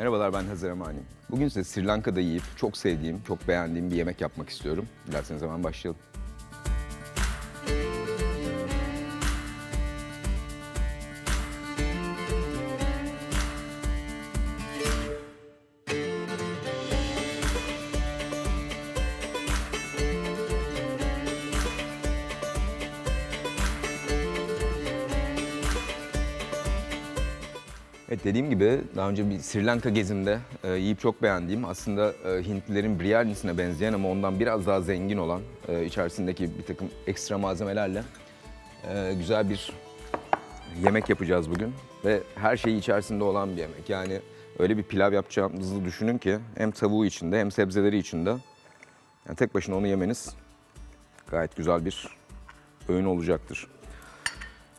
Merhabalar ben Hazır Amani. Bugün size Sri Lanka'da yiyip çok sevdiğim, çok beğendiğim bir yemek yapmak istiyorum. Dilerseniz hemen başlayalım. Evet dediğim gibi daha önce bir Sri Lanka gezimde e, yiyip çok beğendiğim aslında e, Hintlilerin biryanisine benzeyen ama ondan biraz daha zengin olan e, içerisindeki bir takım ekstra malzemelerle e, güzel bir yemek yapacağız bugün. Ve her şeyi içerisinde olan bir yemek. Yani öyle bir pilav yapacağımızı düşünün ki hem tavuğu içinde hem sebzeleri içinde. Yani tek başına onu yemeniz gayet güzel bir öğün olacaktır.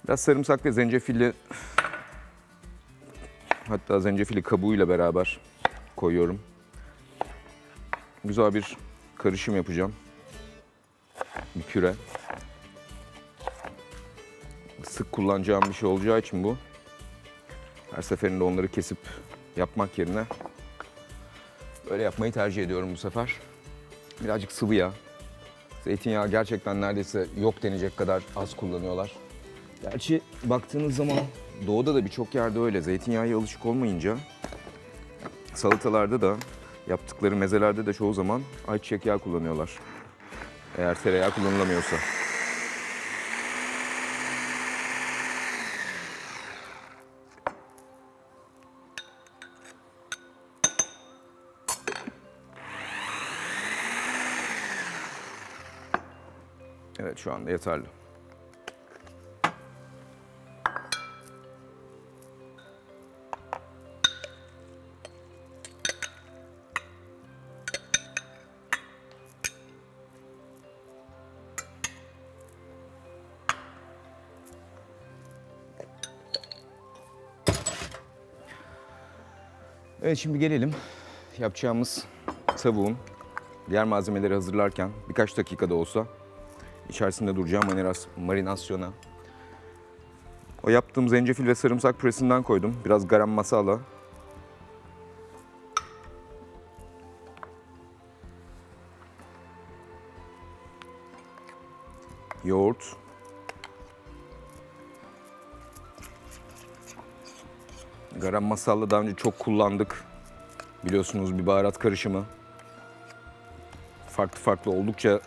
Biraz sarımsak ve zencefilli Hatta zencefili kabuğuyla beraber koyuyorum. Güzel bir karışım yapacağım. Bir püre. Sık kullanacağım bir şey olacağı için bu. Her seferinde onları kesip yapmak yerine böyle yapmayı tercih ediyorum bu sefer. Birazcık sıvı yağ. Zeytinyağı gerçekten neredeyse yok denecek kadar az kullanıyorlar. Gerçi baktığınız zaman doğuda da birçok yerde öyle. Zeytinyağı alışık olmayınca salatalarda da yaptıkları mezelerde de çoğu zaman ayçiçek yağı kullanıyorlar. Eğer tereyağı kullanılamıyorsa. Evet şu anda yeterli. Evet şimdi gelelim yapacağımız tavuğun diğer malzemeleri hazırlarken birkaç dakikada olsa içerisinde duracağı marinas, marinasyona. O yaptığım zencefil ve sarımsak püresinden koydum. Biraz garam masala. Garam masala daha önce çok kullandık. Biliyorsunuz bir baharat karışımı. Farklı farklı oldukça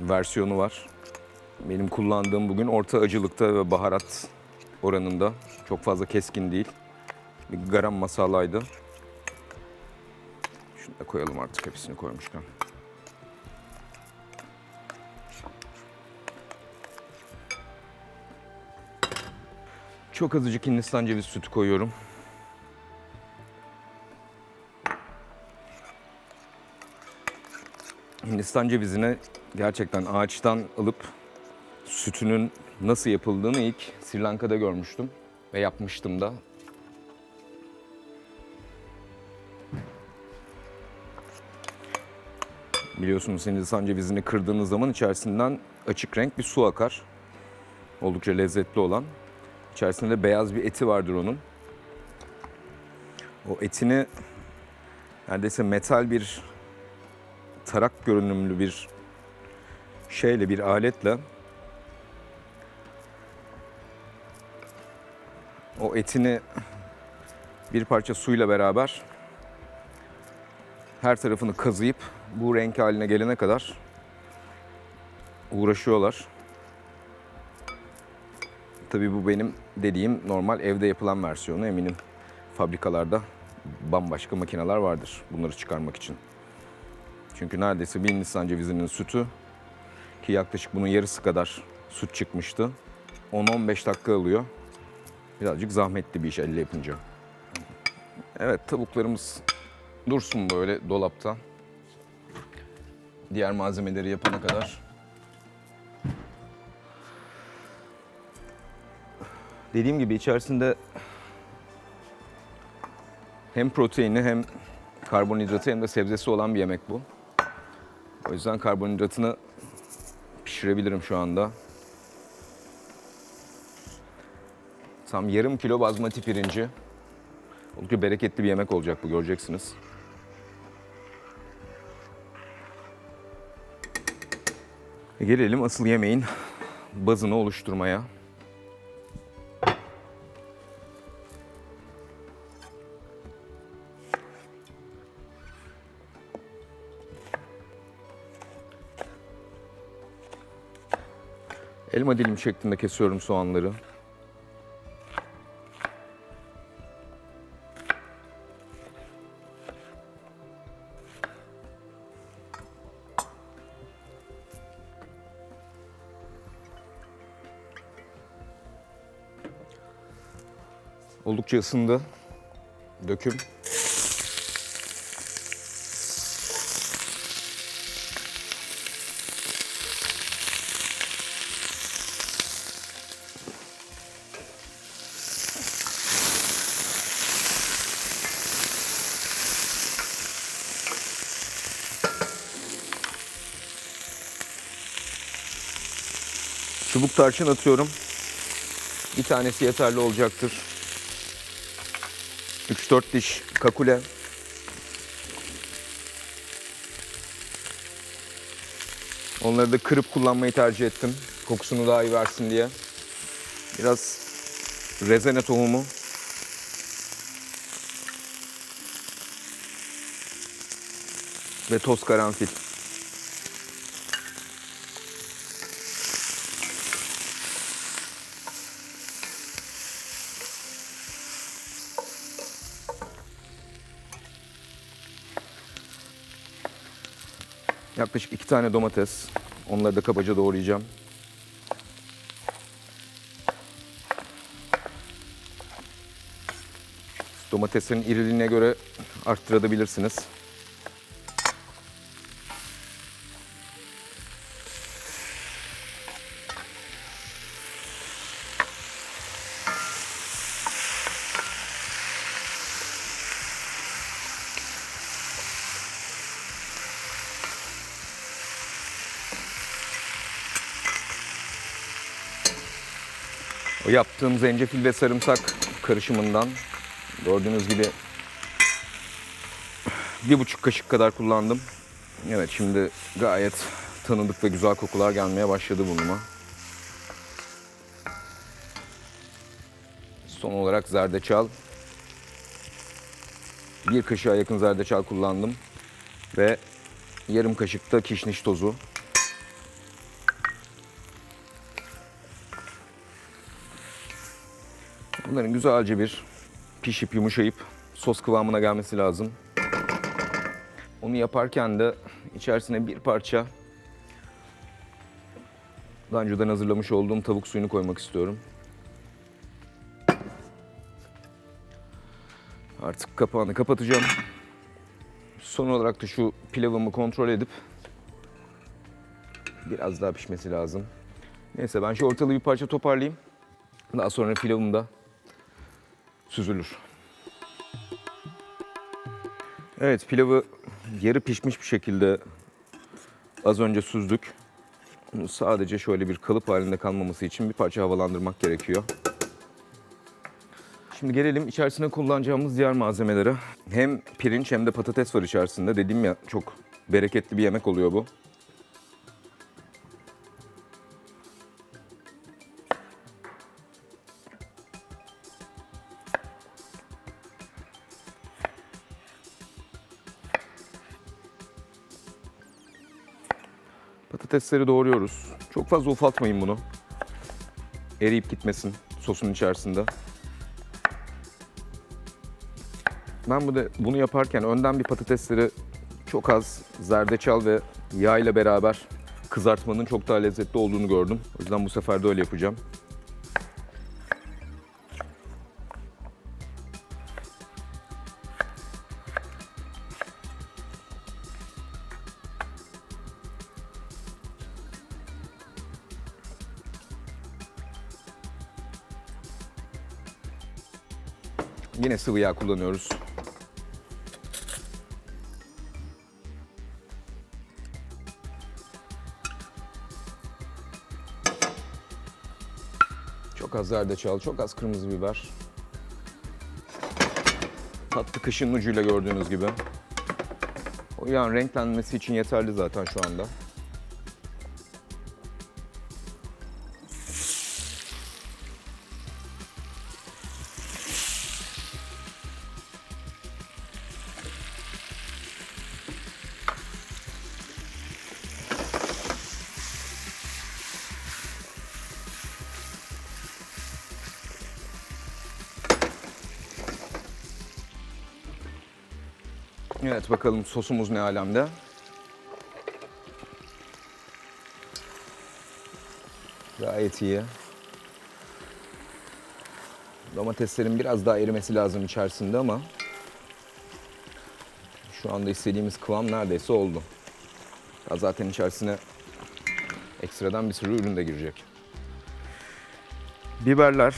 versiyonu var. Benim kullandığım bugün orta acılıkta ve baharat oranında. Çok fazla keskin değil. Bir garam masalaydı. Şunu da koyalım artık hepsini koymuşken. Çok azıcık Hindistan cevizi sütü koyuyorum. Hindistan cevizini gerçekten ağaçtan alıp sütünün nasıl yapıldığını ilk Sri Lanka'da görmüştüm ve yapmıştım da. Biliyorsunuz Hindistan cevizini kırdığınız zaman içerisinden açık renk bir su akar. Oldukça lezzetli olan. İçerisinde de beyaz bir eti vardır onun. O etini neredeyse metal bir tarak görünümlü bir şeyle, bir aletle o etini bir parça suyla beraber her tarafını kazıyıp bu renk haline gelene kadar uğraşıyorlar. Tabii bu benim dediğim normal evde yapılan versiyonu eminim fabrikalarda bambaşka makineler vardır bunları çıkarmak için. Çünkü neredeyse bir Hindistan cevizinin sütü Ki yaklaşık bunun yarısı kadar süt çıkmıştı. 10-15 dakika alıyor. Birazcık zahmetli bir iş elle yapınca. Evet tavuklarımız dursun böyle dolapta. Diğer malzemeleri yapana kadar. Dediğim gibi içerisinde hem proteini hem karbonhidratı hem de sebzesi olan bir yemek bu. O yüzden karbonhidratını pişirebilirim şu anda. Tam yarım kilo bazmati pirinci. Oldukça bereketli bir yemek olacak bu göreceksiniz. Gelelim asıl yemeğin bazını oluşturmaya. Elma dilim şeklinde kesiyorum soğanları. Oldukça ısındı. Döküm. Tarçın atıyorum. Bir tanesi yeterli olacaktır. 3-4 diş kakule. Onları da kırıp kullanmayı tercih ettim. Kokusunu daha iyi versin diye. Biraz rezene tohumu. Ve toz karanfil. Yaklaşık iki tane domates. Onları da kabaca doğrayacağım. Domateslerin iriliğine göre arttırabilirsiniz. O yaptığım zencefil ve sarımsak karışımından gördüğünüz gibi bir buçuk kaşık kadar kullandım. Evet şimdi gayet tanıdık ve güzel kokular gelmeye başladı burnuma. Son olarak zerdeçal. Bir kaşığa yakın zerdeçal kullandım. Ve yarım kaşık da kişniş tozu. Bunların güzelce bir pişip yumuşayıp sos kıvamına gelmesi lazım. Onu yaparken de içerisine bir parça daha önceden hazırlamış olduğum tavuk suyunu koymak istiyorum. Artık kapağını kapatacağım. Son olarak da şu pilavımı kontrol edip biraz daha pişmesi lazım. Neyse ben şu ortalığı bir parça toparlayayım. Daha sonra pilavım da süzülür. Evet pilavı yarı pişmiş bir şekilde az önce süzdük. Bunu sadece şöyle bir kalıp halinde kalmaması için bir parça havalandırmak gerekiyor. Şimdi gelelim içerisine kullanacağımız diğer malzemelere. Hem pirinç hem de patates var içerisinde. Dediğim ya çok bereketli bir yemek oluyor bu. Patatesleri doğruyoruz. Çok fazla ufaltmayın bunu. Eriyip gitmesin sosun içerisinde. Ben bu da bunu yaparken önden bir patatesleri çok az zerdeçal ve yağ ile beraber kızartmanın çok daha lezzetli olduğunu gördüm. O yüzden bu sefer de öyle yapacağım. Yine sıvı yağ kullanıyoruz. Çok az zerdeçal, çok az kırmızı biber. Tatlı kışın ucuyla gördüğünüz gibi. O yağın renklenmesi için yeterli zaten şu anda. Evet bakalım sosumuz ne alemde. Gayet iyi. Domateslerin biraz daha erimesi lazım içerisinde ama şu anda istediğimiz kıvam neredeyse oldu. Ya zaten içerisine ekstradan bir sürü ürün de girecek. Biberler.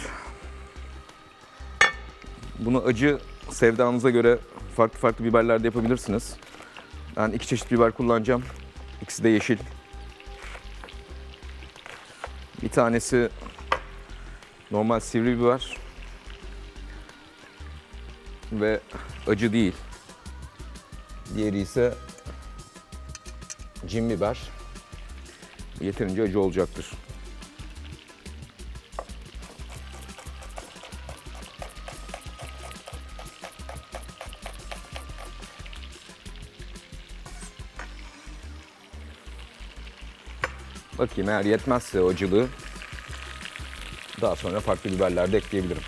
Bunu acı sevdanıza göre farklı farklı biberler de yapabilirsiniz. Ben iki çeşit biber kullanacağım. İkisi de yeşil. Bir tanesi normal sivri biber ve acı değil. Diğeri ise cin biber. Yeterince acı olacaktır. Bakayım eğer yetmezse acılığı daha sonra farklı biberler de ekleyebilirim.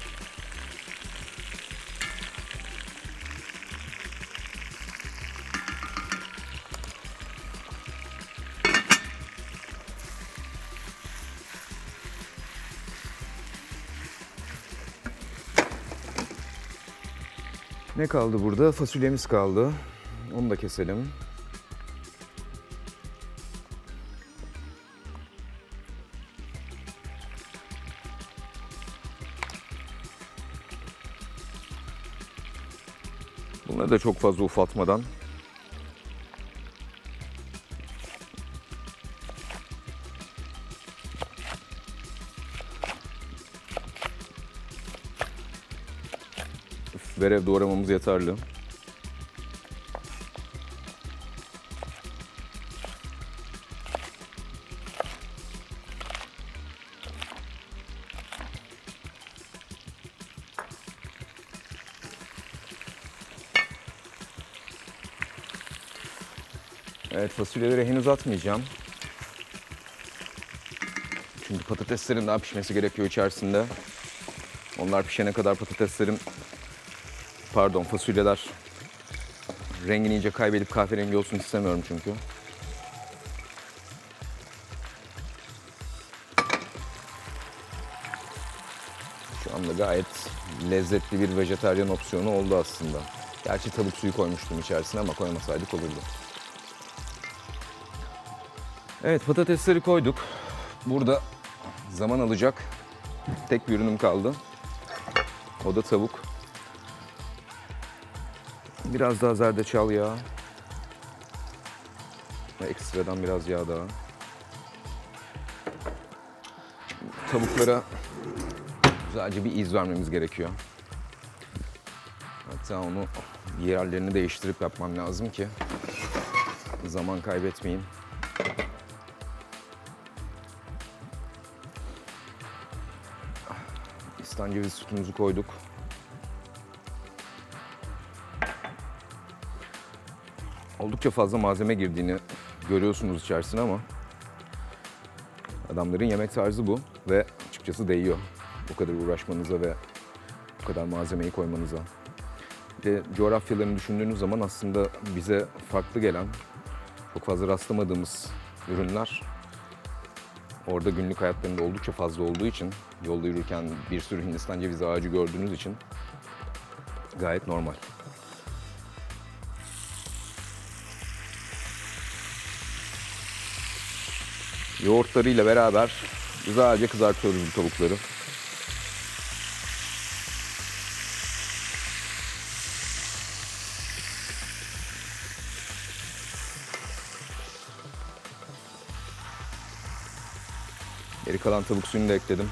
Ne kaldı burada? Fasulyemiz kaldı. Onu da keselim. Bunları da çok fazla ufaltmadan Üf, Verev doğramamız yeterli. Fasulyeleri henüz atmayacağım. Çünkü patateslerin daha pişmesi gerekiyor içerisinde. Onlar pişene kadar patateslerin pardon fasulyeler rengini iyice kaybedip kahverengi olsun istemiyorum çünkü. Şu anda gayet lezzetli bir vejetaryen opsiyonu oldu aslında. Gerçi tavuk suyu koymuştum içerisine ama koymasaydık olurdu. Evet patatesleri koyduk. Burada zaman alacak tek bir ürünüm kaldı. O da tavuk. Biraz daha zerdeçal yağı. Ve ekstradan biraz yağ daha. Tavuklara güzelce bir iz vermemiz gerekiyor. Hatta onu yerlerini değiştirip yapmam lazım ki zaman kaybetmeyeyim. İstan cevizi sütümüzü koyduk. Oldukça fazla malzeme girdiğini görüyorsunuz içerisine ama adamların yemek tarzı bu ve açıkçası değiyor. Bu kadar uğraşmanıza ve bu kadar malzemeyi koymanıza. De coğrafyalarını düşündüğünüz zaman aslında bize farklı gelen, çok fazla rastlamadığımız ürünler orada günlük hayatlarında oldukça fazla olduğu için yolda yürürken bir sürü Hindistan cevizi ağacı gördüğünüz için gayet normal. Yoğurtlarıyla beraber güzelce kızartıyoruz bu tavukları. Geri kalan tavuk suyunu da ekledim.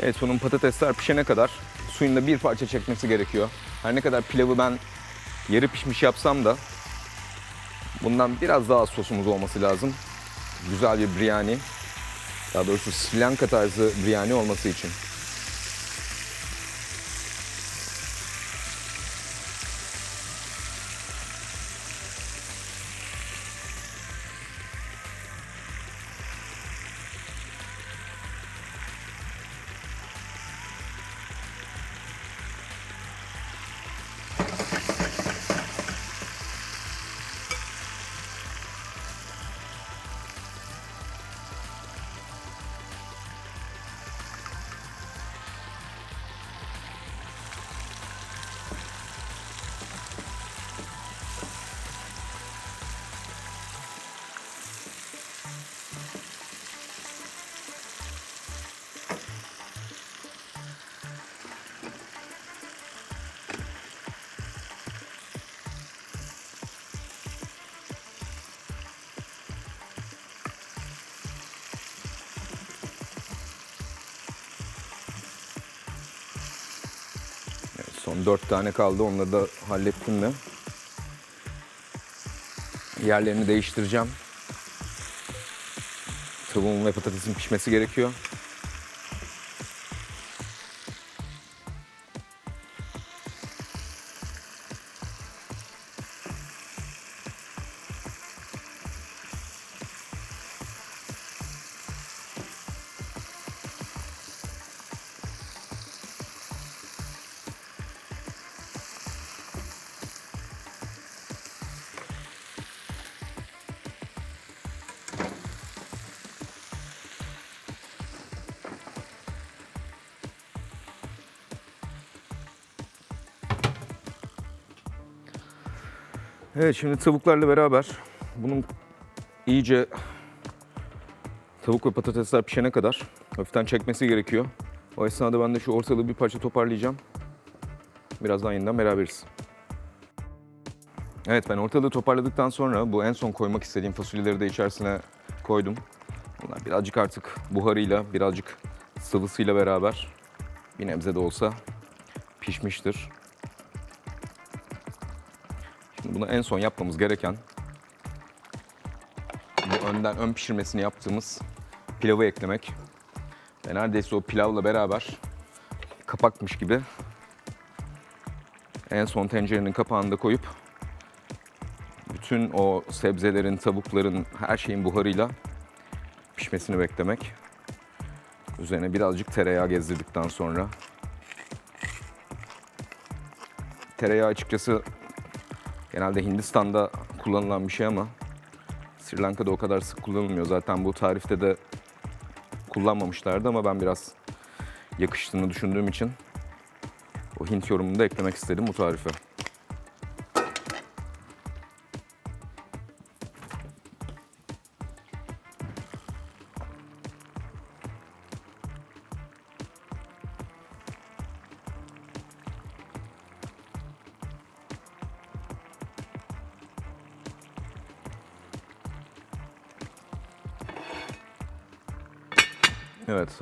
Evet bunun patatesler pişene kadar suyunda bir parça çekmesi gerekiyor. Her ne kadar pilavı ben yarı pişmiş yapsam da bundan biraz daha sosumuz olması lazım. Güzel bir biryani. Daha doğrusu Sri Lanka tarzı biryani olması için. Son dört tane kaldı. Onları da hallettim de. Yerlerini değiştireceğim. Tavuğun ve patatesin pişmesi gerekiyor. Evet şimdi tavuklarla beraber bunun iyice tavuk ve patatesler pişene kadar hafiften çekmesi gerekiyor. O esnada ben de şu ortalığı bir parça toparlayacağım. Birazdan yeniden beraberiz. Evet ben ortalığı toparladıktan sonra bu en son koymak istediğim fasulyeleri de içerisine koydum. Bunlar birazcık artık buharıyla, birazcık sıvısıyla beraber bir nebze de olsa pişmiştir. Bunu en son yapmamız gereken bu önden ön pişirmesini yaptığımız pilavı eklemek. Ve neredeyse o pilavla beraber kapakmış gibi en son tencerenin kapağını da koyup bütün o sebzelerin, tavukların, her şeyin buharıyla pişmesini beklemek. Üzerine birazcık tereyağı gezdirdikten sonra tereyağı açıkçası Genelde Hindistan'da kullanılan bir şey ama Sri Lanka'da o kadar sık kullanılmıyor. Zaten bu tarifte de kullanmamışlardı ama ben biraz yakıştığını düşündüğüm için o Hint yorumunu da eklemek istedim bu tarife.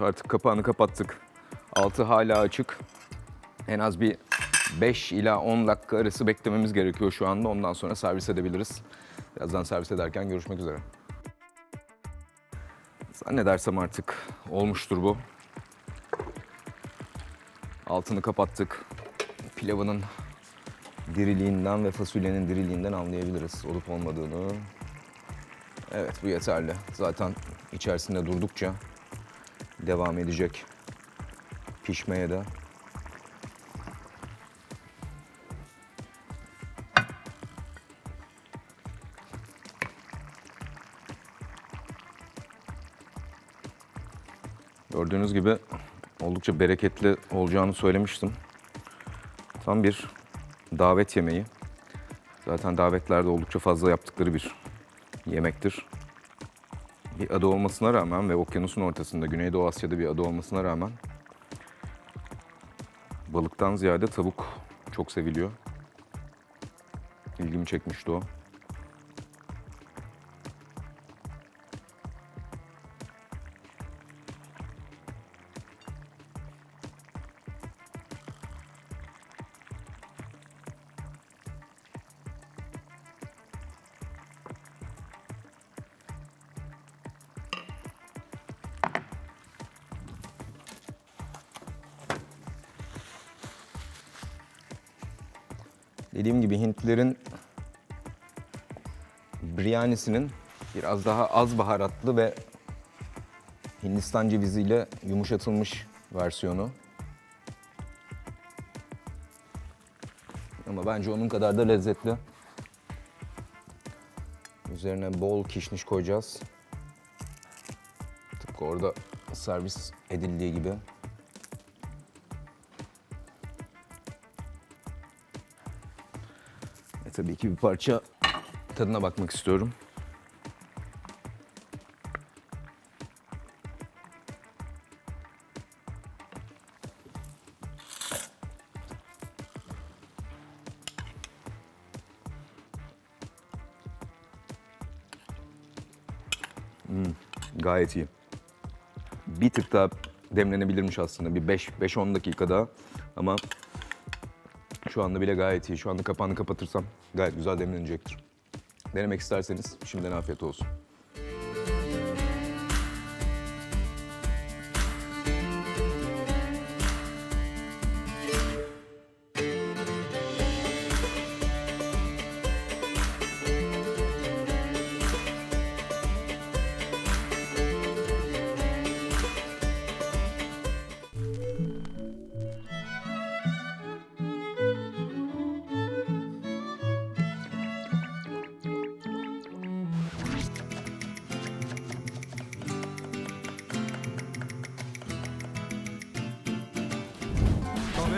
Artık kapağını kapattık. Altı hala açık. En az bir 5 ila 10 dakika arası beklememiz gerekiyor şu anda. Ondan sonra servis edebiliriz. Birazdan servis ederken görüşmek üzere. Zannedersem artık olmuştur bu. Altını kapattık. Pilavının diriliğinden ve fasulyenin diriliğinden anlayabiliriz olup olmadığını. Evet bu yeterli. Zaten içerisinde durdukça devam edecek pişmeye de. Gördüğünüz gibi oldukça bereketli olacağını söylemiştim. Tam bir davet yemeği. Zaten davetlerde oldukça fazla yaptıkları bir yemektir. Bir ada olmasına rağmen ve okyanusun ortasında Güneydoğu Asya'da bir ada olmasına rağmen balıktan ziyade tavuk çok seviliyor. İlgimi çekmişti o. biryanisinin biraz daha az baharatlı ve Hindistan ceviziyle yumuşatılmış versiyonu. Ama bence onun kadar da lezzetli. Üzerine bol kişniş koyacağız. Tıpkı orada servis edildiği gibi. E tabii ki bir parça tadına bakmak istiyorum. Hmm, gayet iyi. Bir tık daha demlenebilirmiş aslında. Bir 5-10 dakika daha. Ama şu anda bile gayet iyi. Şu anda kapağını kapatırsam gayet güzel demlenecektir. Denemek isterseniz şimdiden afiyet olsun.